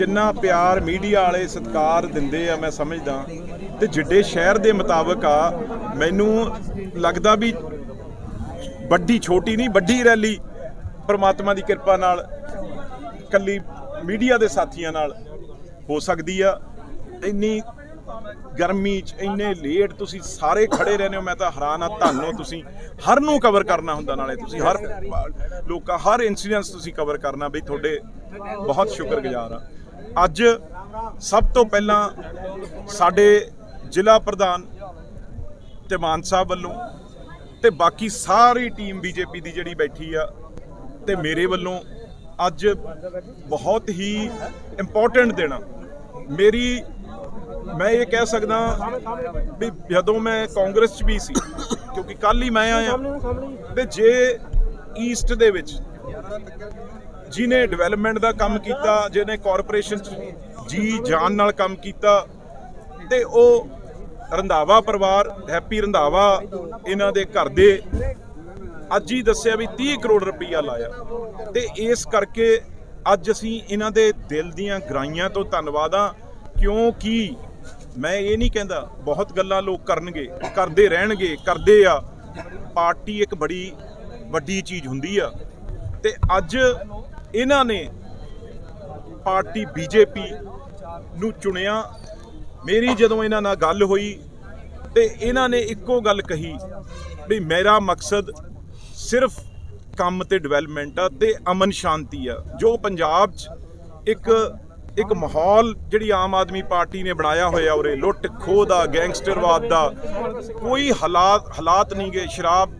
ਜਿੰਨਾ ਪਿਆਰ ਮੀਡੀਆ ਵਾਲੇ ਸਤਿਕਾਰ ਦਿੰਦੇ ਆ, ਮੈਂ ਸਮਝਦਾ। ਤੇ ਜਿੱਡੇ ਸ਼ਹਿਰ ਦੇ ਮੁਤਾਬਕ ਆ, ਮੈਨੂੰ ਲੱਗਦਾ ਵੀ ਵੱਡੀ ਛੋਟੀ ਨਹੀਂ, ਵੱਡੀ ਰੈਲੀ ਪਰਮਾਤਮਾ ਦੀ ਕਿਰਪਾ ਨਾਲ ਕੱਲੀ ਮੀਡੀਆ ਦੇ ਸਾਥੀਆਂ ਨਾਲ ਹੋ ਸਕਦੀ ਆ। ਇੰਨੀ ਗਰਮੀ ਚ, ਇੰਨੇ ਲੇਟ ਤੁਸੀਂ ਸਾਰੇ ਖੜੇ ਰਹਿੰਦੇ ਹੋ, ਮੈਂ ਤਾਂ ਹੈਰਾਨ ਆ, ਤੁਹਾਨੂੰ ਤੁਸੀਂ ਹਰ ਨੂੰ ਕਵਰ ਕਰਨਾ ਹੁੰਦਾ ਨਾਲੇ ਤੁਸੀਂ, ਹਰ ਲੋਕਾਂ, ਹਰ ਇਨਸੀਡੈਂਸ ਤੁਸੀਂ ਕਵਰ ਕਰਨਾ, ਬਈ ਤੁਹਾਡੇ ਬਹੁਤ ਸ਼ੁਕਰਗੁਜ਼ਾਰ ਆ। ਅੱਜ ਸਭ ਤੋਂ ਪਹਿਲਾਂ ਸਾਡੇ ਜ਼ਿਲ੍ਹਾ ਪ੍ਰਧਾਨ ਤੇ ਮਾਨ ਸਾਹਿਬ ਵੱਲੋਂ ਤੇ ਬਾਕੀ ਸਾਰੀ ਟੀਮ ਬੀਜੇਪੀ ਦੀ ਜਿਹੜੀ ਬੈਠੀ ਆ ਤੇ ਮੇਰੇ ਵੱਲੋਂ ਅੱਜ ਬਹੁਤ ਹੀ ਇੰਪੋਰਟੈਂਟ ਦਿਨ ਆ। ਮੇਰੀ ਮੈਂ ਇਹ ਕਹਿ ਸਕਦਾ ਵੀ ਜਦੋਂ ਮੈਂ ਕਾਂਗਰਸ 'ਚ ਵੀ ਸੀ ਕਿਉਂਕਿ ਕੱਲ ਹੀ ਮੈਂ ਆਇਆ ਤੇ ਜੇ ਈਸਟ ਦੇ ਵਿੱਚ ਜਿਹਨੇ ਡਿਵੈਲਪਮੈਂਟ ਦਾ ਕੰਮ ਕੀਤਾ, ਜਿਹਨੇ ਕਾਰਪੋਰੇਸ਼ਨ 'ਚ ਜੀ ਜਾਨ ਨਾਲ ਕੰਮ ਕੀਤਾ, ਤੇ ਉਹ ਰੰਧਾਵਾ ਪਰਿਵਾਰ ਹੈਪੀ ਰੰਧਾਵਾ ਇਹਨਾਂ ਦੇ ਘਰ ਦੇ ਅੱਜ ਹੀ ਦੱਸਿਆ ਵੀ 30 ਕਰੋੜ ਰੁਪਈਆ ਲਾਇਆ। ਤੇ ਇਸ ਕਰਕੇ ਅੱਜ ਅਸੀਂ ਇਹਨਾਂ ਦੇ ਦਿਲ ਦੀਆਂ ਗਰਾਈਆਂ ਤੋਂ ਧੰਨਵਾਦ ਆ ਕਿਉਂਕਿ ਮੈਂ ਇਹ ਨਹੀਂ ਕਹਿੰਦਾ, ਬਹੁਤ ਗੱਲਾਂ ਲੋਕ ਕਰਨਗੇ, ਕਰਦੇ ਰਹਿਣਗੇ, ਕਰਦੇ ਆ। ਪਾਰਟੀ ਇੱਕ ਬੜੀ ਵੱਡੀ ਚੀਜ਼ ਹੁੰਦੀ ਆ। ਤੇ ਅੱਜ ਇਹਨਾਂ ਨੇ ਪਾਰਟੀ ਬੀਜੇਪੀ ਨੂੰ ਚੁਣਿਆ। ਮੇਰੀ ਜਦੋਂ ਇਹਨਾਂ ਨਾਲ ਗੱਲ ਹੋਈ ਤੇ ਇਹਨਾਂ ਨੇ ਇੱਕੋ ਗੱਲ ਕਹੀ ਵੀ ਮੇਰਾ ਮਕਸਦ ਸਿਰਫ ਕੰਮ ਤੇ ਡਿਵੈਲਪਮੈਂਟ ਆ ਤੇ ਅਮਨ ਸ਼ਾਂਤੀ ਆ। ਜੋ ਪੰਜਾਬ 'ਚ ਇੱਕ ਇੱਕ ਮਾਹੌਲ ਜਿਹੜੀ ਆਮ ਆਦਮੀ ਪਾਰਟੀ ਨੇ ਬਣਾਇਆ ਹੋਇਆ ਉਰੇ, ਲੁੱਟ ਖੋਹ ਦਾ, ਗੈਂਗਸਟਰਵਾਦ ਦਾ, ਕੋਈ ਹਾਲਾਤ ਹਾਲਾਤ ਨਹੀਂ ਗਏ ਸ਼ਰਾਬ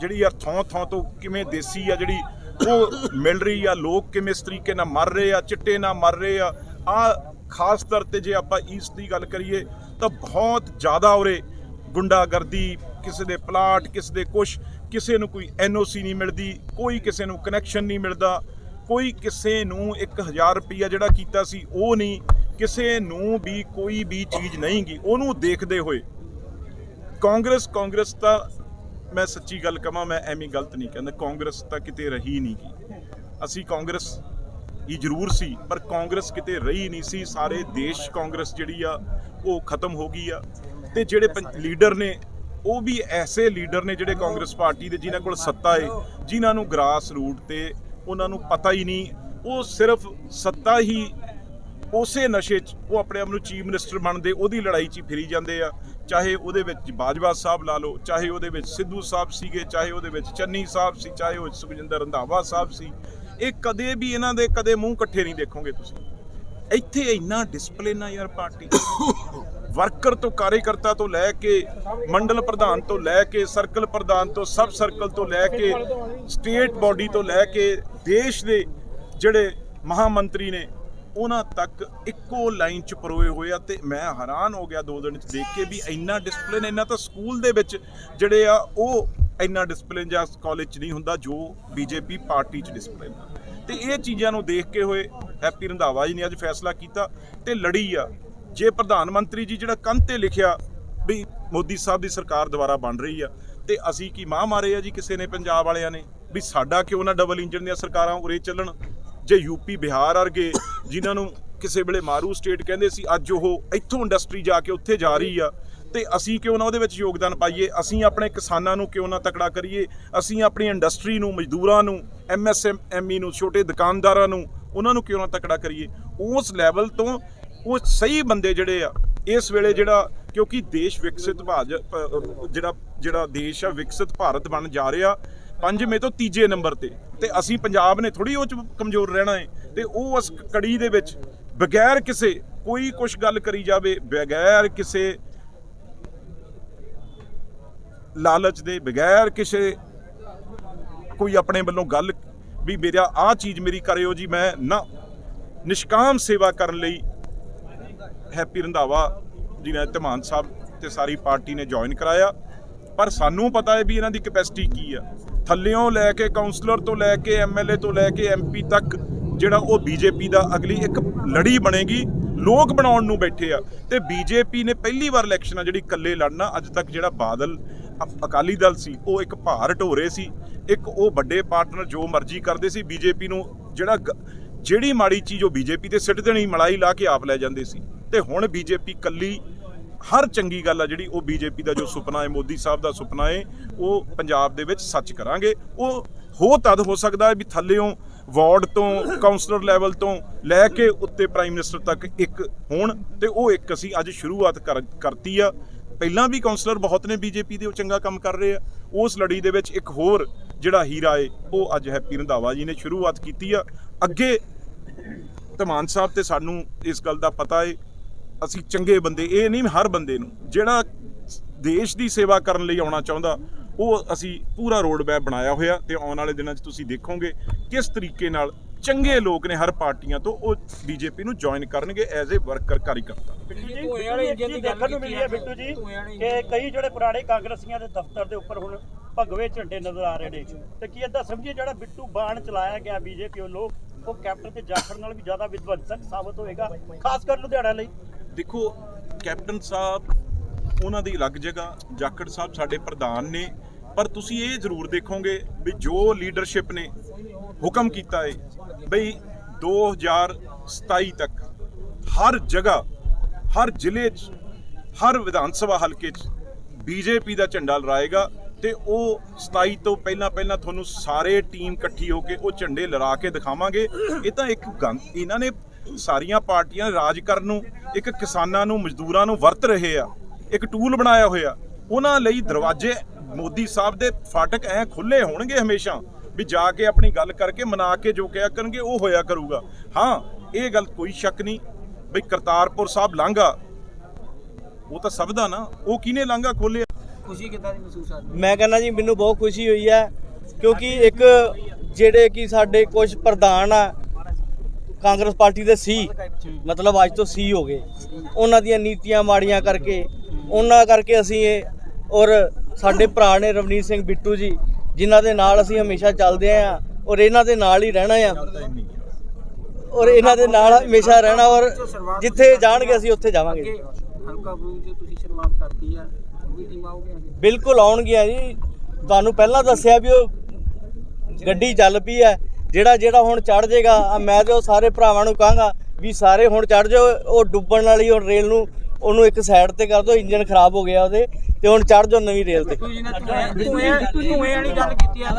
ਜਿਹੜੀ ਆ ਥੋਂ ਥੋਂ ਤੋਂ ਕਿਵੇਂ ਦੇਸੀ ਆ ਜਿਹੜੀ ਉਹ ਮਿਲ ਰਹੀ ਆ, ਲੋਕ ਕਿਵੇਂ ਇਸ ਤਰੀਕੇ ਨਾਲ ਮਰ ਰਹੇ ਆ, ਚਿੱਟੇ ਨਾਲ ਮਰ ਰਹੇ ਆ ਆ ਖਾਸ ਤੌਰ ਤੇ ਜੇ ਆਪਾਂ ਈਸਟ ਦੀ ਗੱਲ ਕਰੀਏ, ਤਾਂ ਬਹੁਤ ਜ਼ਿਆਦਾ ਉਰੇ ਗੁੰਡਾਗਰਦੀ, ਕਿਸੇ ਦੇ ਪਲਾਟ, ਕਿਸੇ ਦੇ ਕੁਛ, ਕਿਸੇ ਨੂੰ ਕੋਈ ਐਨਓਸੀ ਨਹੀਂ ਮਿਲਦੀ, ਕੋਈ ਕਿਸੇ ਨੂੰ ਕਨੈਕਸ਼ਨ ਨਹੀਂ ਮਿਲਦਾ, ਕੋਈ ਕਿਸੇ ਨੂੰ 1000 ਰੁਪਈਆ ਜਿਹੜਾ ਕੀਤਾ ਸੀ ਉਹ ਨਹੀਂ, ਕਿਸੇ ਨੂੰ ਵੀ ਕੋਈ ਵੀ ਚੀਜ਼ ਨਹੀਂ ਗੀ। ਉਹਨੂੰ ਦੇਖਦੇ ਹੋਏ ਕਾਂਗਰਸ ਕਾਂਗਰਸ ਤਾਂ ਮੈਂ ਸੱਚੀ ਗੱਲ ਕਹਾਂ, ਮੈਂ ਐਵੇਂ ਗਲਤ ਨਹੀਂ ਕਹਿੰਦਾ। ਕਾਂਗਰਸ ਤਾਂ ਕਿਤੇ ਰਹੀ ਨਹੀਂ ਗੀ। ਅਸੀਂ ਕਾਂਗਰਸ ਹੀ ਜ਼ਰੂਰ ਸੀ, ਪਰ ਕਾਂਗਰਸ ਕਿਤੇ ਰਹੀ ਨਹੀਂ ਸੀ। ਸਾਰੇ ਦੇਸ਼ ਕਾਂਗਰਸ ਜਿਹੜੀ ਆ, ਉਹ ਖਤਮ ਹੋ ਗਈ ਆ। ਤੇ ਜਿਹੜੇ ਪੰਜ- ਲੀਡਰ ਨੇ, ਉਹ ਵੀ ਐਸੇ ਲੀਡਰ ਨੇ ਜਿਹੜੇ ਕਾਂਗਰਸ ਪਾਰਟੀ ਦੇ, ਜਿਨ੍ਹਾਂ ਕੋਲ ਸੱਤਾ ਏ, ਜਿਨ੍ਹਾਂ ਨੂੰ ਗ੍ਰਾਸ ਰੂਟ ਤੇ ਉਹਨਾਂ ਨੂੰ ਪਤਾ ਹੀ ਨਹੀਂ। ਉਹ ਸਿਰਫ ਸੱਤਾ ਹੀ ਉਸੇ ਨਸ਼ੇ 'ਚ, ਉਹ ਆਪਣੇ ਆਪ ਨੂੰ ਚੀਫ ਮਿਨਿਸਟਰ ਬਣਦੇ, ਉਹਦੀ ਲੜਾਈ 'ਚ ਹੀ ਫਿਰੀ ਜਾਂਦੇ ਆ। ਚਾਹੇ ਉਹਦੇ ਵਿੱਚ ਬਾਜਵਾ ਸਾਹਿਬ ਲਾ ਲਓ, ਚਾਹੇ ਉਹਦੇ ਵਿੱਚ ਸਿੱਧੂ ਸਾਹਿਬ ਸੀਗੇ, ਚਾਹੇ ਉਹਦੇ ਵਿੱਚ ਚੰਨੀ ਸਾਹਿਬ ਸੀ, ਚਾਹੇ ਉਹ ਸੁਖਜਿੰਦਰ ਰੰਧਾਵਾ ਸਾਹਿਬ ਸੀ, ਇਹ ਕਦੇ ਵੀ ਇਹਨਾਂ ਦੇ ਕਦੇ ਮੂੰਹ ਇਕੱਠੇ ਨਹੀਂ ਦੇਖੋਗੇ ਤੁਸੀਂ। ਇੱਥੇ ਇੰਨਾ ਡਿਸਪਲਿਨ ਆ ਯਾਰ ਪਾਰਟੀ। ਵਰਕਰ ਤੋਂ ਕਾਰਜਕਰਤਾ ਤੋਂ ਲੈ ਕੇ ਮੰਡਲ ਪ੍ਰਧਾਨ ਤੋਂ ਲੈ ਕੇ ਸਰਕਲ ਪ੍ਰਧਾਨ ਤੋਂ, ਸਬ ਸਰਕਲ ਤੋਂ ਲੈ ਕੇ ਸਟੇਟ ਬਾਡੀ ਤੋਂ ਲੈ ਕੇ ਦੇਸ਼ ਦੇ ਜਿਹੜੇ ਮਹਾਮੰਤਰੀ ਨੇ ਉਹਨਾਂ ਤੱਕ ਇੱਕੋ ਲਾਈਨ ਚ ਪਰੋਏ ਹੋਏ ਆ ਤੇ ਮੈਂ ਹੈਰਾਨ ਹੋ ਗਿਆ ਦੋ ਦਿਨ ਚ ਦੇਖ ਕੇ ਵੀ ਇੰਨਾ ਡਿਸਪਲਿਨ ਇੰਨਾ ਤਾਂ ਸਕੂਲ ਦੇ ਵਿੱਚ ਜਿਹੜੇ ਆ ਉਹ ਇੰਨਾ ਡਿਸਪਲਿਨ ਜਾਂ ਕਾਲਜ ਚ ਨਹੀਂ ਹੁੰਦਾ ਜੋ ਬੀਜੇਪੀ ਪਾਰਟੀ ਚ ਡਿਸਪਲਿਨ ਤੇ ਇਹ ਚੀਜ਼ਾਂ ਨੂੰ ਦੇਖ ਕੇ ਹੋਏ ਹੈਪੀ ਰੰਧਾਵਾ ਜੀ ਨੇ ਅੱਜ ਫੈਸਲਾ ਕੀਤਾ ਤੇ ਲੜੀ ਆ। ਜੇ ਪ੍ਰਧਾਨ ਮੰਤਰੀ ਜੀ ਜਿਹੜਾ ਕੰਧ ਤੇ ਲਿਖਿਆ ਵੀ ਮੋਦੀ ਸਾਹਿਬ ਦੀ ਸਰਕਾਰ ਦੁਬਾਰਾ ਬਣ ਰਹੀ ਆ, ਤੇ ਅਸੀਂ ਕੀ ਮਾਂ ਮਾਰੇ ਆ ਜੀ ਕਿਸੇ ਨੇ ਪੰਜਾਬ ਵਾਲਿਆਂ ਨੇ? ਵੀ ਸਾਡਾ ਕਿਉਂ ਨਾ ਡਬਲ ਇੰਜਨ ਦੀਆਂ ਸਰਕਾਰਾਂ ਉਰੇ ਚੱਲਣ? ਜੇ ਯੂਪੀ, ਬਿਹਾਰ ਵਰਗੇ ਜਿਨ੍ਹਾਂ ਨੂੰ ਕਿਸੇ ਵੇਲੇ ਮਾਰੂ ਸਟੇਟ ਕਹਿੰਦੇ ਸੀ, ਅੱਜ ਉਹ ਇੱਥੋਂ ਇੰਡਸਟਰੀ ਜਾ ਕੇ ਉੱਥੇ ਜਾ ਰਹੀ ਆ, ਤੇ ਅਸੀਂ ਕਿਉਂ ਨਾ ਉਹਦੇ ਵਿੱਚ ਯੋਗਦਾਨ ਪਾਈਏ? ਅਸੀਂ ਆਪਣੇ ਕਿਸਾਨਾਂ ਨੂੰ ਕਿਉਂ ਨਾ ਤਕੜਾ ਕਰੀਏ? ਅਸੀਂ ਆਪਣੀ ਇੰਡਸਟਰੀ ਨੂੰ, ਮਜ਼ਦੂਰਾਂ ਨੂੰ ਐਮਐਸਐਮਈ ਨੂੰ, ਛੋਟੇ ਦੁਕਾਨਦਾਰਾਂ ਨੂੰ, ਉਹਨਾਂ ਨੂੰ ਕਿਉਂ ਨਾ ਤਕੜਾ ਕਰੀਏ? ਉਸ ਲੈਵਲ ਤੋਂ ਉਹ ਸਹੀ ਬੰਦੇ ਜਿਹੜੇ ਆ, ਇਸ ਵੇਲੇ ਜਿਹੜਾ, ਕਿਉਂਕਿ ਦੇਸ਼ ਵਿਕਸਿਤ ਭਾਜ ਜਿਹੜਾ ਜਿਹੜਾ ਦੇਸ਼ ਆ, ਵਿਕਸਿਤ ਭਾਰਤ ਬਣ ਜਾ ਰਿਹਾ ਪੰਜਵੇਂ ਤੋਂ ਤੀਜੇ ਨੰਬਰ ਤੇ। ਤੇ ਅਸੀਂ ਪੰਜਾਬ ਨੇ ਥੋੜੀ ਉਹ ਚ ਕਮਜ਼ੋਰ ਰਹਿਣਾ ਹੈ ਤੇ ਉਹ ਉਸ ਕੜੀ ਦੇ ਵਿੱਚ ਬਗੈਰ ਕਿਸੇ ਕੋਈ ਕੁਝ ਗੱਲ ਕਰੀ ਜਾਵੇ, ਬਗੈਰ ਕਿਸੇ ਲਾਲਚ ਦੇ, ਬਗੈਰ ਕਿਸੇ ਕੋਈ ਆਪਣੇ ਵੱਲੋਂ ਗੱਲ ਵੀ ਮੇਰਾ ਆਹ ਚੀਜ਼ ਮੇਰੀ ਕਰਿਓ ਜੀ, ਮੈਂ ਨਾ ਨਿਸ਼ਕਾਮ ਸੇਵਾ ਕਰਨ ਲਈ ਹੈਪੀ ਰੰਧਾਵਾ ਜੀ ਨੇ, ਧਮਾਨ ਸਾਹਿਬ ਤੇ ਸਾਰੀ ਪਾਰਟੀ ਨੇ ਜੁਆਇਨ ਕਰਾਇਆ। ਪਰ ਸਾਨੂੰ ਪਤਾ ਹੈ ਵੀ ਇਹਨਾਂ ਦੀ ਕੈਪੈਸਿਟੀ ਕੀ ਆ। ਥੱਲਿਓਂ ਲੈ ਕੇ ਕਾਉਂਸਲਰ ਤੋਂ ਲੈ ਕੇ ਐਮਐਲਏ ਤੋਂ ਲੈ ਕੇ ਐਮਪੀ ਤੱਕ ਜਿਹੜਾ ਉਹ ਬੀਜੇਪੀ ਦਾ ਅਗਲੀ ਇੱਕ ਲੜੀ ਬਣੇਗੀ, ਲੋਕ ਬਣਾਉਣ ਨੂੰ ਬੈਠੇ ਆ। ਤੇ ਬੀਜੇਪੀ ਨੇ ਪਹਿਲੀ ਵਾਰ ਇਲੈਕਸ਼ਨ ਆ ਜਿਹੜੀ ਇਕੱਲੇ ਲੜਨਾ, ਅੱਜ ਤੱਕ ਜਿਹੜਾ ਬਾਦਲ ਅ- ਅਕਾਲੀ ਦਲ ਸੀ, ਉਹ ਇੱਕ ਭਾਰ ਢੋਰੇ ਸੀ, ਇੱਕ ਉਹ ਵੱਡੇ ਪਾਰਟਨਰ ਜੋ ਮਰਜ਼ੀ ਕਰਦੇ ਸੀ ਬੀਜੇਪੀ ਨੂੰ ਜਿਹੜਾ ਗ- ਜਿਹੜੀ ਮਾੜੀ ਚੀਜ਼ ਉਹ ਬੀਜੇਪੀ ਤੇ ਸਿੱਟ ਦੇਣੀ, ਮਲਾਈ ਲਾ ਕੇ ਆਪ ਲੈ ਜਾਂਦੇ ਸੀ। ਤੇ ਹੁਣ ਬੀਜੇਪੀ ਕੱਲੀ ਹਰ ਚੰਗੀ ਗੱਲ ਆ ਜਿਹੜੀ ਉਹ ਬੀਜੇਪੀ ਦਾ ਜੋ ਸੁਪਨਾ ਹੈ, ਮੋਦੀ ਸਾਹਿਬ ਦਾ ਸੁਪਨਾ ਹੈ, ਉਹ ਪੰਜਾਬ ਦੇ ਵਿੱਚ ਸੱਚ ਕਰਾਂਗੇ। ਉਹ ਹੋ ਤਦ ਹੋ ਸਕਦਾ ਹੈ ਵੀ ਥੱਲਿਓਂ ਵਾਰਡ ਤੋਂ ਕਾਉਂਸਲਰ ਲੈਵਲ ਤੋਂ ਲੈ ਕੇ ਉੱਤੇ ਪ੍ਰਾਈਮ ਮਿਨਿਸਟਰ ਤੱਕ ਇੱਕ ਹੋਣ ਤੇ ਉਹ ਇੱਕ ਅਸੀਂ ਅੱਜ ਸ਼ੁਰੂਆਤ ਕਰ- ਕਰਤੀ ਆ। ਪਹਿਲਾਂ ਵੀ ਕਾਉਂਸਲਰ ਬਹੁਤ ਨੇ ਬੀਜੇਪੀ ਦੇ, ਉਹ ਚੰਗਾ ਕੰਮ ਕਰ ਰਹੇ ਆ। ਉਸ ਲੜੀ ਦੇ ਵਿੱਚ ਇੱਕ ਹੋਰ ਜਿਹੜਾ ਹੀਰਾ ਏ ਉਹ ਅੱਜ ਹੈਪੀ ਰੰਧਾਵਾ ਜੀ ਨੇ ਸ਼ੁਰੂਆਤ ਕੀਤੀ ਆ। ਅੱਗੇ ਧਮਾਨ ਸਾਹਿਬ ਤੇ ਸਾਨੂੰ ਇਸ ਗੱਲ ਦਾ ਪਤਾ ਏ ਅਸੀਂ ਚੰਗੇ ਬੰਦੇ ਇਹ ਨਹੀਂ ਹਰ ਬੰਦੇ ਨੂੰ ਜਿਹੜਾ ਦੇਸ਼ ਦੀ ਸੇਵਾ ਕਰਨ ਲਈ ਆਉਣਾ ਚਾਹੁੰਦਾ ਉਹ ਅਸੀਂ ਪੂਰਾ ਰੋਡ ਮੈਪ ਬਣਾਇਆ ਹੋਇਆ ਤੇ ਆਉਣ ਵਾਲੇ ਦਿਨਾਂ 'ਚ ਤੁਸੀਂ ਦੇਖੋਗੇ ਕਿਸ ਤਰੀਕੇ ਨਾਲ ਚੰਗੇ ਲੋਕ ਨੇ ਹਰ ਪਾਰਟੀਆਂ ਤੋਂ ਉਹ ਬੀਜੇਪੀ ਨੂੰ ਜੁਆਇਨ ਕਰਨਗੇ ਐਜ਼ ਏ ਵਰਕਰ ਕਾਰੀਕਰਤਾ ਬਿੱਟੂ ਜੀ ਧੂਏ ਵਾਲੇ ਬਿੱਟੂ ਜੀ, ਇੰਜਨ ਦੀ ਗੱਲ ਦੇਖਣ ਨੂੰ ਕੀਤੀ ਮਿਲੀ ਹੈ ਆ। ਬਿੱਟੂ ਜੀ ਧੂਏ ਵਾਲੇ ਕਿ ਕਈ ਜਿਹੜੇ ਪੁਰਾਣੇ ਕਾਂਗਰਸੀਆਂ ਦੇ ਦਫ਼ਤਰ ਦੇ ਉੱਪਰ ਹੁਣ ਭਗਵੇ ਝੰਡੇ ਨਜ਼ਰ ਆ ਰਹੇ ਨੇ। ਤੇ ਕੀ ਏਦਾਂ ਸਮਝੀਏ ਜਿਹੜਾ ਬਿੱਟੂ ਬਾਣ ਚਲਾਇਆ ਗਿਆ ਬੀਜੇਪੀ ਵੱਲੋਂ ਉਹ ਕੈਪਟਨ ਤੇ ਜਾਖੜ ਨਾਲ ਵੀ ਜ਼ਿਆਦਾ ਵਿਧਵੰਸਕ ਸਾਬਤ ਹੋਏਗਾ ਖਾਸ ਕਰ ਲੁਧਿਆਣਾ ਲਈ। ਦੇਖੋ, ਕੈਪਟਨ ਸਾਹਿਬ, ਉਹਨਾਂ ਦੀ ਅਲੱਗ ਜਗ੍ਹਾ, ਜਾਖੜ ਸਾਹਿਬ ਸਾਡੇ ਪ੍ਰਧਾਨ ਨੇ, ਪਰ ਤੁਸੀਂ ਇਹ ਜ਼ਰੂਰ ਦੇਖੋਗੇ ਵੀ ਜੋ ਲੀਡਰਸ਼ਿਪ ਨੇ ਹੁਕਮ ਕੀਤਾ ਹੈ ਬਈ 2027 ਤੱਕ ਹਰ ਜਗ੍ਹਾ, ਹਰ ਜ਼ਿਲ੍ਹੇ 'ਚ, ਹਰ ਵਿਧਾਨ ਸਭਾ ਹਲਕੇ 'ਚ ਬੀਜੇਪੀ ਦਾ ਝੰਡਾ ਲਹਿਰਾਏਗਾ ਤੇ ਉਹ 27 ਤੋਂ ਪਹਿਲਾਂ ਪਹਿਲਾਂ ਤੁਹਾਨੂੰ ਸਾਰੇ ਟੀਮ ਇਕੱਠੀ ਹੋ ਕੇ ਉਹ ਝੰਡੇ ਲਹਿਰਾ ਕੇ ਦਿਖਾਵਾਂਗੇ। ਇਹ ਤਾਂ ਇੱਕ ਗੰ ਇਹਨਾਂ ਨੇ ਸਾਰੀਆਂ ਪਾਰਟੀਆਂ ਰਾਜ ਕਰਨ ਨੂੰ ਇੱਕ ਕਿਸਾਨਾਂ ਨੂੰ ਮਜ਼ਦੂਰਾਂ ਨੂੰ ਵਰਤ ਰਹੇ ਆ ਇੱਕ ਟੂਲ ਬਣਾਇਆ ਹੋਇਆ। ਉਹਨਾਂ ਲਈ ਦਰਵਾਜ਼ੇ ਮੋਦੀ ਸਾਹਿਬ ਦੇ ਫਾਟਕ ਐ ਖੁੱਲੇ ਹੋਣਗੇ ਹਮੇਸ਼ਾ ਵੀ ਜਾ ਕੇ ਆਪਣੀ ਗੱਲ ਕਰਕੇ ਮਨਾ ਕੇ ਜੋ ਕਿਹਾ ਕਰਨਗੇ ਉਹ ਹੋਇਆ ਕਰੂਗਾ। ਹਾਂ ਇਹ ਗੱਲ ਕੋਈ ਸ਼ੱਕ ਨਹੀਂ ਵੀ ਕਰਤਾਰਪੁਰ ਸਾਹਿਬ ਲਾਂਘਾ। ਉਹ ਤਾਂ ਸਭ ਦਾ ਨਾ ਉਹ ਕਿਹਨੇ ਲਾਂਘਾ ਖੋਲਿਆ ਖੁਸ਼ੀ ਕਿੱਦਾਂ ਦੀ ਮਹਿਸੂਸ ਆ ਮੈਂ ਕਹਿੰਦਾ ਜੀ ਮੈਨੂੰ ਬਹੁਤ ਖੁਸ਼ੀ ਹੋਈ ਹੈ ਕਿਉਂਕਿ ਇੱਕ ਜਿਹੜੇ ਕਿ ਸਾਡੇ ਕੁਝ ਪ੍ਰਧਾਨ ਆ ਕਾਂਗਰਸ ਪਾਰਟੀ ਦੇ ਸੀ। ਮਤਲਬ ਅੱਜ ਤੋਂ ਸੀ ਹੋ ਗਏ। ਉਹਨਾਂ ਦੀਆਂ ਨੀਤੀਆਂ ਮਾੜੀਆਂ ਕਰਕੇ ਉਹਨਾਂ ਕਰਕੇ ਅਸੀਂ ਇਹ ਔਰ ਸਾਡੇ ਭਰਾ ਨੇ ਰਵਨੀਤ ਸਿੰਘ ਬਿੱਟੂ ਜੀ ਜਿਨ੍ਹਾਂ ਦੇ ਨਾਲ ਅਸੀਂ ਹਮੇਸ਼ਾ ਚੱਲਦੇ ਆਂ ਔਰ ਇਹਨਾਂ ਦੇ ਨਾਲ ਹੀ ਰਹਿਣਾ ਆ। ਔਰ ਇਹਨਾਂ ਦੇ ਨਾਲ ਹਮੇਸ਼ਾ ਰਹਿਣਾ ਔਰ ਜਿੱਥੇ ਜਾਣਗੇ ਅਸੀਂ ਉੱਥੇ ਜਾਵਾਂਗੇ। ਹਲਕਾ ਬੂਜ ਜੋ ਤੁਸੀਂ ਸ਼ੁਰੂਆਤ ਕਰਤੀ ਆ ਉਹ ਵੀ ਟੀਮ ਆਉਗੇ ਅੱਗੇ? ਬਿਲਕੁਲ ਆਉਣਗੀਆਂ ਜੀ। ਤੁਹਾਨੂੰ ਪਹਿਲਾਂ ਦੱਸਿਆ ਵੀ ਉਹ ਗੱਡੀ ਚੱਲ ਪਈ ਹੈ। ਜਿਹੜਾ ਜਿਹੜਾ ਹੁਣ ਚੜ ਜਾਏਗਾ ਮੈਂ ਤੇ ਉਹ ਸਾਰੇ ਭਰਾਵਾਂ ਨੂੰ ਕਹਾਂਗਾ ਵੀ ਸਾਰੇ ਹੁਣ ਚੜ ਜਾਓ, ਉਹ ਡੁੱਬਣ ਵਾਲੀ ਉਹ ਰੇਲ ਨੂੰ, ਉਹਨੂੰ ਇੱਕ ਸਾਈਡ ਤੇ ਕਰ ਦਿਓ ਇੰਜਨ ਖਰਾਬ ਹੋ ਗਿਆ ਉਹਦੇ, ਤੇ ਹੁਣ ਚੜ ਜਾਓ ਨਵੀਂ ਰੇਲ ਤੇ। ਧੂਏ ਵਾਲੀ ਗੱਲ ਕੀਤੀ ਆ।